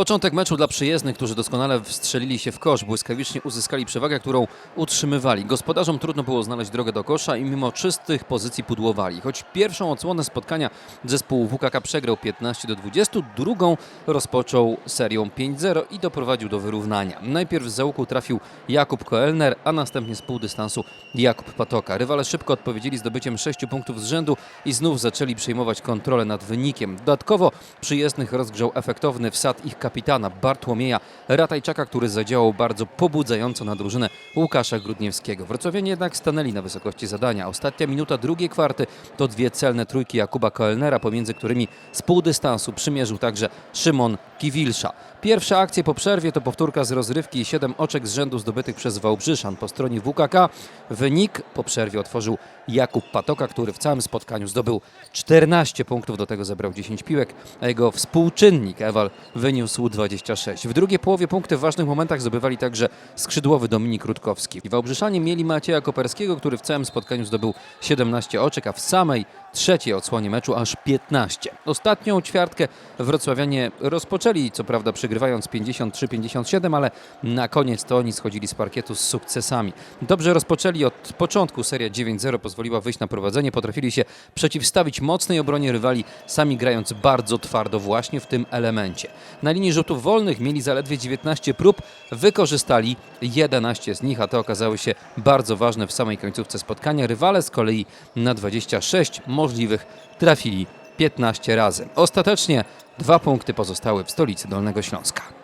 Początek meczu dla przyjezdnych, którzy doskonale wstrzelili się w kosz, błyskawicznie uzyskali przewagę, którą utrzymywali. Gospodarzom trudno było znaleźć drogę do kosza i mimo czystych pozycji pudłowali. Choć pierwszą odsłonę spotkania zespół WKK przegrał 15 do 20, drugą rozpoczął serią 5-0 i doprowadził do wyrównania. Najpierw z załuku trafił Jakub Koelner, a następnie z półdystansu Jakub Patoka. Rywale szybko odpowiedzieli zdobyciem 6 punktów z rzędu i znów zaczęli przejmować kontrolę nad wynikiem. Dodatkowo przyjezdnych rozgrzał efektowny wsad ich kapitana Bartłomieja Ratajczaka, który zadziałał bardzo pobudzająco na drużynę Łukasza Grudniewskiego. Wrocławianie jednak stanęli na wysokości zadania. Ostatnia minuta drugiej kwarty to dwie celne trójki Jakuba Koelnera, pomiędzy którymi z półdystansu przymierzył także Szymon Kiwilsza. Pierwsza akcja po przerwie to powtórka z rozrywki i siedem oczek z rzędu zdobytych przez Wałbrzyszan po stronie WKK. Wynik po przerwie otworzył Jakub Patoka, który w całym spotkaniu zdobył 14 punktów, do tego zebrał 10 piłek, a jego współczynnik Ewal wyniósł 26. W drugiej połowie punkty w ważnych momentach zdobywali także skrzydłowy Dominik Rutkowski. Wałbrzyszanie mieli Macieja Koperskiego, który w całym spotkaniu zdobył 17 oczek, a w samej trzeciej odsłonie meczu aż 15. Ostatnią ćwiartkę wrocławianie rozpoczęli, co prawda przegrywając 53-57, ale na koniec to oni schodzili z parkietu z sukcesami. Dobrze rozpoczęli od początku, seria 9-0 pozwoliła wyjść na prowadzenie, potrafili się przeciwstawić mocnej obronie rywali, sami grając bardzo twardo właśnie w tym elemencie. Na linii rzutów wolnych mieli zaledwie 19 prób, wykorzystali 11 z nich, a te okazały się bardzo ważne w samej końcówce spotkania. Rywale z kolei na 26 możliwych trafili 15 razy. Ostatecznie dwa punkty pozostały w stolicy Dolnego Śląska.